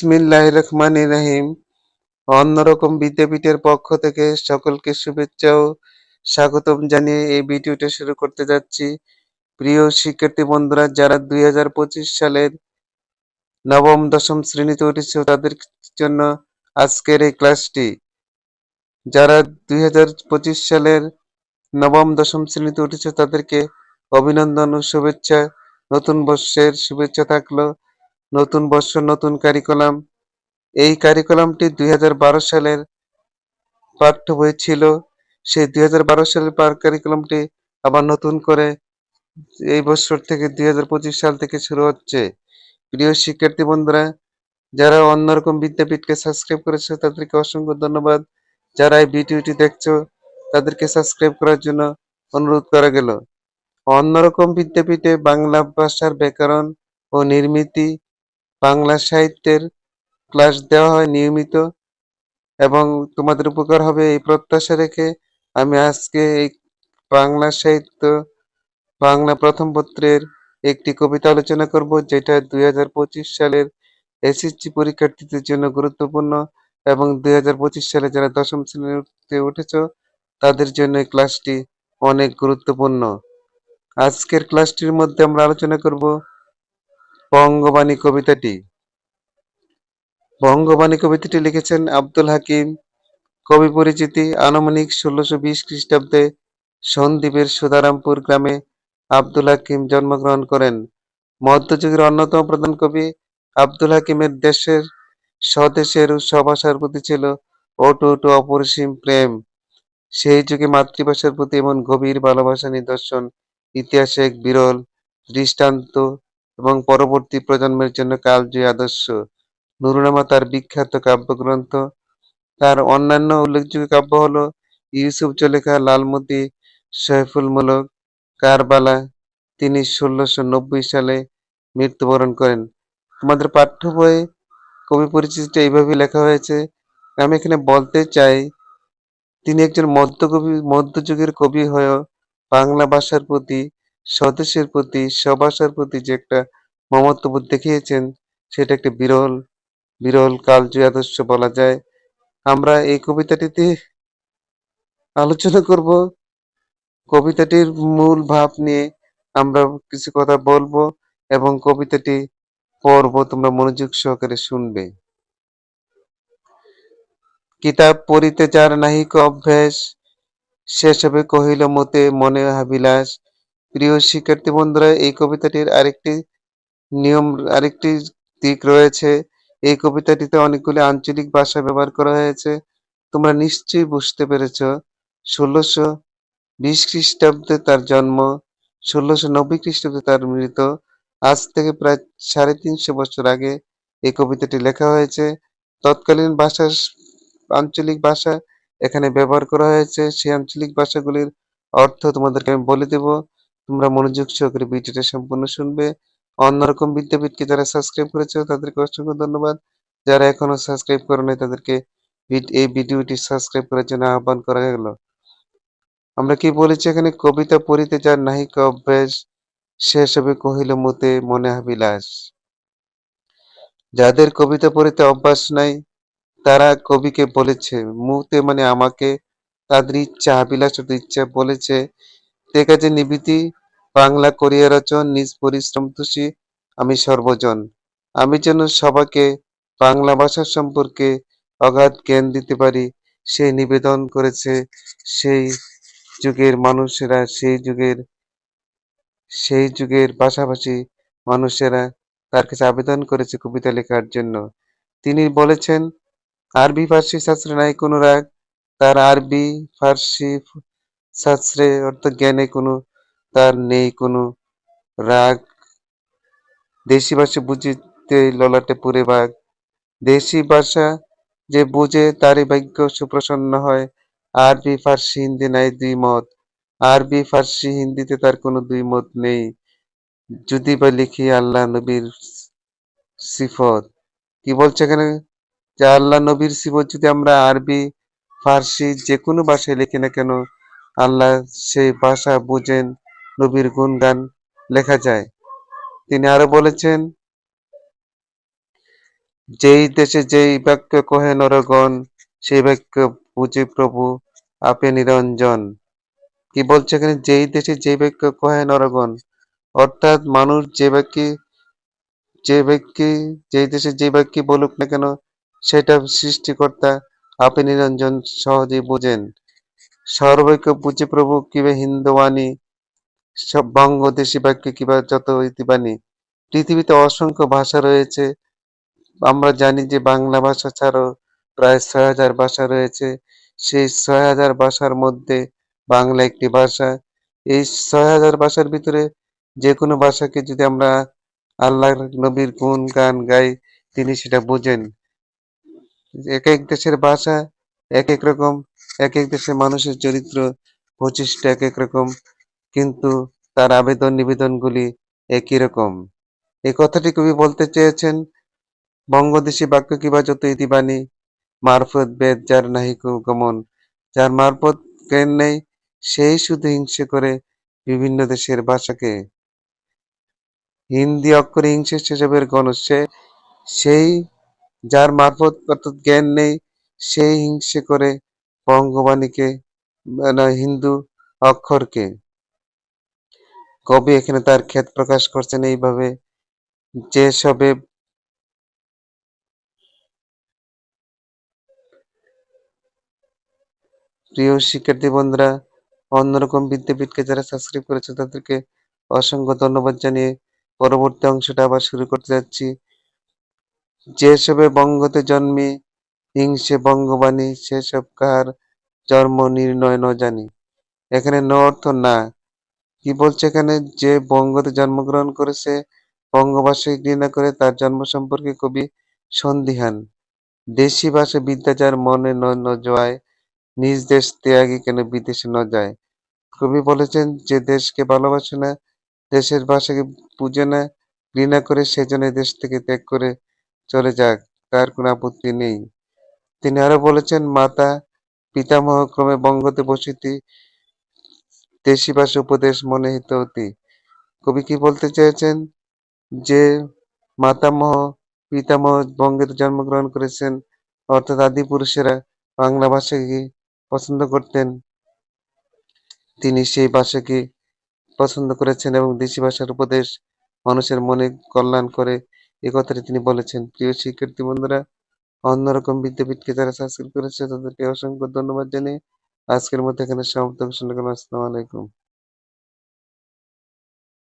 বিসমিল্লাহ রহমান রাহিম। অন্যরকম বিদ্যাপীঠের পক্ষ থেকে সকলকে শুভেচ্ছা ও স্বাগতম জানিয়ে এই ভিডিওটা শুরু করতে যাচ্ছি। প্রিয় শিক্ষার্থী বন্ধুরা, যারা দুই হাজার পঁচিশ সালের নবম, দশম শ্রেণীতে উঠেছে তাদের জন্য আজকের এই ক্লাসটি। যারা দুই হাজার পঁচিশ সালের নবম, দশম শ্রেণীতে উঠেছে তাদেরকে অভিনন্দন ও শুভেচ্ছা। নতুন বর্ষের শুভেচ্ছা থাকল। নতুন বর্ষ নতুন কারিকুলাম এই কারিকুলামটি দুই বারো সালের পাঠ্য বই ছিল। সেই দুই বারো সালের পার কারিকুলামটি আবার নতুন করে এই বছর থেকে দুই হাজার পঁচিশ সাল থেকে শুরু হচ্ছে। প্রিয় শিক্ষার্থী বন্ধুরা, যারা অন্যরকম বিদ্যাপীঠকে সাবস্ক্রাইব করেছে, তাদেরকে অসংখ্য ধন্যবাদ। যারা এই ভিডিওটি দেখছ, তাদেরকে সাবস্ক্রাইব করার জন্য অনুরোধ করা গেল। অন্যরকম বিদ্যাপীঠে বাংলা ভাষার ব্যাকরণ ও নির্মিতি বাংলা সাহিত্যের ক্লাস দেওয়া হয় নিয়মিত এবং তোমাদের উপকার হবে এই প্রত্যাশা রেখে আমি আজকে এই বাংলা সাহিত্য, বাংলা প্রথম পত্রের একটি কবিতা আলোচনা করব, যেটা দুই হাজার পঁচিশ সালের এসএসসি পরীক্ষার্থীদের জন্য গুরুত্বপূর্ণ এবং দুই হাজার পঁচিশ সালে যারা দশম শ্রেণীতে উঠেছ, তাদের জন্য এই ক্লাসটি অনেক গুরুত্বপূর্ণ। আজকের ক্লাসটির মধ্যে আমরা আলোচনা করব বঙ্গবাণী কবিতাটি। বঙ্গবাণী কবিতাটি লিখেছেন আব্দুল হাকিম। কবি পরিচিতি আনুমানিক ষোলোশো বিশ খ্রিস্টাব্দে সন্দ্বীপের সুধারামপুর গ্রামে আব্দুল হাকিম জন্মগ্রহণ করেন। মধ্যযুগের অন্যতম প্রধান কবি আব্দুল হাকিমের দেশের স্বদেশের ও প্রতি ছিল অটুট অপরিসীম প্রেম। সেই যুগে মাতৃভাষার প্রতি এমন গভীর ভালোবাসা নিদর্শন, ইতিহাসে এক বিরল দৃষ্টান্ত এবং পরবর্তী প্রজন্মের জন্য কালজয়ী আদর্শ। নুরুনামা তার বিখ্যাত কাব্যগ্রন্থ। তার অন্যান্য উল্লেখযোগ্য কাব্য হল ইউসুফ জলেখা লালমতি সৈফুল মুলক, কারবালা। তিনি ষোলোশো নব্বই সালে মৃত্যুবরণ করেন। তোমাদের পাঠ্য বইয়ে কবি পরিচিতিটা এইভাবে লেখা হয়েছে, আমি এখানে বলতে চাই, তিনি একজন মধ্যকবি, মধ্যযুগের কবি হয়েও বাংলা ভাষার প্রতি, স্বদেশের প্রতি স্বভাষার প্রতি যে একটা মমত্ববোধ দেখিয়েছেন, সেটা একটি বিরল বিরল কালজয়ী আদর্শ বলা যায়। আমরা এই কবিতাটিতে আলোচনা করব। কবিতাটির মূল ভাব নিয়ে আমরা কিছু কথা বলব এবং কবিতাটি পড়ব তোমরা মনোযোগ সহকারে শুনবে। কিতাব পড়িতে যার নাহিক অভ্যাস সেসবে কহিল, মতে মনে হাবিলাস প্রিয় শিক্ষার্থী বন্ধুরা, এই কবিতাটির আরেকটি নিয়ম আরেকটি দিক রয়েছে। এই কবিতাটিতে অনেকগুলি আঞ্চলিক ভাষা ব্যবহার করা হয়েছে। তোমরা নিশ্চয়ই বুঝতে পেরেছ, ষোলোশো বিশ খ্রিস্টাব্দে তার জন্ম, ষোলোশো নব্বই খ্রিস্টাব্দে তার মৃত। আজ থেকে প্রায় সাড়ে তিনশো বছর আগে এই কবিতাটি লেখা হয়েছে। তৎকালীন ভাষা, আঞ্চলিক ভাষা এখানে ব্যবহার করা হয়েছে। সেই আঞ্চলিক ভাষাগুলির অর্থ তোমাদেরকে আমি বলে দেব। তোমরা মনোযোগ সহকারে ভিডিওটা সম্পূর্ণ শুনবে। অন্যরকম বিদ্যাপীঠকে যারা সাবস্ক্রাইব করেছে, তাদেরকে অসংখ্য ধন্যবাদ। যারা এখনও সাবস্ক্রাইব করে নাই, তাদেরকে এই ভিডিওটি সাবস্ক্রাইব করার জন্য আহ্বান করা গেল আমরা কি বলেছি এখানে? কবিতা পড়িতে যার নাহিকা অভ্যাস সেসবে কহিল, মতে মনে হাবিলাস যাদের কবিতা পড়িতে অভ্যাস নাই, তারা কবিকে বলেছে, মুতে মানে আমাকে তাদের ইচ্ছা আবিলাস ইচ্ছা বলেছে। তে কাজে নিবিতি বাংলা করিয়া রচন, নিজ পরিশ্রম তুষি আমি সর্বজন। আমি যেন সবাকে বাংলা ভাষা সম্পর্কে অগাধ জ্ঞান দিতে পারি, সেই নিবেদন করেছে সেই যুগের মানুষেরা, সেই যুগের সেই যুগের পাশাপাশি মানুষেরা তার কাছে আবেদন করেছে কবিতা লেখার জন্য। তিনি বলেছেন, আরবি ফার্সি শাস্ত্রে নাই কোনো রাগ, তার আরবি, ফার্সি শাস্ত্রে অর্থাৎ জ্ঞানে কোনো তার নেই কোনো রাগ। দেশি ভাষা বুঝিতে ললাটে পুরে বাঘ। দেশি ভাষা যে বুঝে তারই ভাগ্য সুপ্রসন্ন হয়। আরবি, ফার্সি, হিন্দি নাই দুই মত। আরবি, ফার্সি, হিন্দিতে তার কোনো দুই মত নেই। যদি বা লিখি আল্লাহ নবীর সিফত। কি বলছে এখানে? যে আল্লাহ নবীর সিফত যদি আমরা আরবি, ফার্সি যে কোনো ভাষায় লিখি না কেন, আল্লাহ সেই ভাষা বুঝেন নবীর গুণগান লেখা যায়। তিনি আরও বলেছেন, যেই দেশে যেই বাক্য কহে নরগণ, সেই বাক্য বুঝে প্রভু আপে নিরঞ্জন। কি বলছে এখানে? যেই দেশে যেই বাক্য কহে নরগণ, অর্থাৎ মানুষ যে বাক্যে, যে ব্যক্তি যেই দেশে যে বাক্যে বলুক না কেন, সেটা সৃষ্টিকর্তা আপে নিরঞ্জন সহজেই বোঝেন। সর্বৈক্য বুঝে প্রভু কিবে হিন্দুবাণী সব বঙ্গদেশী বাক্য কিবা যত ইতিবাণী, পৃথিবীতে অসংখ্য ভাষা রয়েছে। আমরা জানি যে বাংলা ভাষা ছাড়াও প্রায় ছয় হাজার ভাষা রয়েছে। সেই ছয় হাজার ভাষার মধ্যে বাংলা একটি ভাষা। এই ছয় হাজার ভাষার ভিতরে যে কোনো ভাষাকে যদি আমরা আল্লাহর নবীর গুণ, গান গাই, তিনি সেটা বোঝেন। এক এক দেশের ভাষা এক এক রকম, এক এক দেশের মানুষের চরিত্র প্রচেষ্টা এক এক রকম। কিন্তু তার আবেদন নিবেদনগুলি একই রকম। এই কথাটি কবি বলতে চেয়েছেন, বঙ্গদেশী বাক্য কিবা যত ইতিবাণী, মারফত বেদ যার নাহি গমন, যার মারফত জ্ঞান নেই, সেই শুধু হিংসে করে বিভিন্ন দেশের ভাষাকে। হিন্দি অক্ষরে হিংসে সেসবের গণ সে, সেই যার মারফত অর্থাৎ জ্ঞান নেই, সেই হিংসে করে বঙ্গবাণীকে না হিন্দু অক্ষরকে। কবি এখানে তার ক্ষেত প্রকাশ করছেন এইভাবে? যে সবে প্রিয় শিক্ষার্থী বন্ধুরা, অন্যরকম বিদ্যাপীঠকে যারা সাবস্ক্রাইব করেছে, তাদেরকে অসংখ্য ধন্যবাদ জানিয়ে পরবর্তী অংশটা আবার শুরু করতে যাচ্ছি। যেসবে বঙ্গতে জন্মে, হিংসে বঙ্গবাণী সেসব কার জন্ম নির্ণয় ন জানি। এখানে ন অর্থ না। কি বলছে এখানে? যে বঙ্গতে জন্মগ্রহণ করেছে বঙ্গভাষাকে ঘৃণা করে, তার জন্ম সম্পর্কে কবি সন্দিহান। দেশি ভাষা বিদ্যা যার মনে ন ন জয়, নিজ দেশ ত্যাগী কেন বিদেশে ন যায়? কবি বলেছেন যে দেশকে ভালোবাসে না, দেশের ভাষাকে বুঝে না, ঘৃণা করে সেজন্য দেশ থেকে ত্যাগ করে চলে যাক, তার কোনো আপত্তি নেই। তিনি আরও বলেছেন মাতা পিতামহ ক্রমে বঙ্গতে বসিতি দেশি ভাষা উপদেশ মনে হিত অতি। কবি কি বলতে চেয়েছেন? যে, মাতামহ, পিতামহ বঙ্গেতে জন্মগ্রহণ করেছেন, অর্থাৎ আদি পুরুষেরা বাংলা ভাষাকে পছন্দ করতেন। তিনি সেই ভাষাকে পছন্দ করেছেন এবং দেশি ভাষার উপদেশ মানুষের মনে কল্যাণ করে এই কথাটি তিনি বলেছেন। প্রিয় শিক্ষার্থী বন্ধুরা, অন্যরকম বিদ্যাপীঠকে যারা সাবস্ক্রাইব করেছে, তাদেরকে অসংখ্য ধন্যবাদ জানিয়ে আজকের মধ্যে এখানে সমাপ্ত। ঘোষণা করলাম আসসালামু আলাইকুম।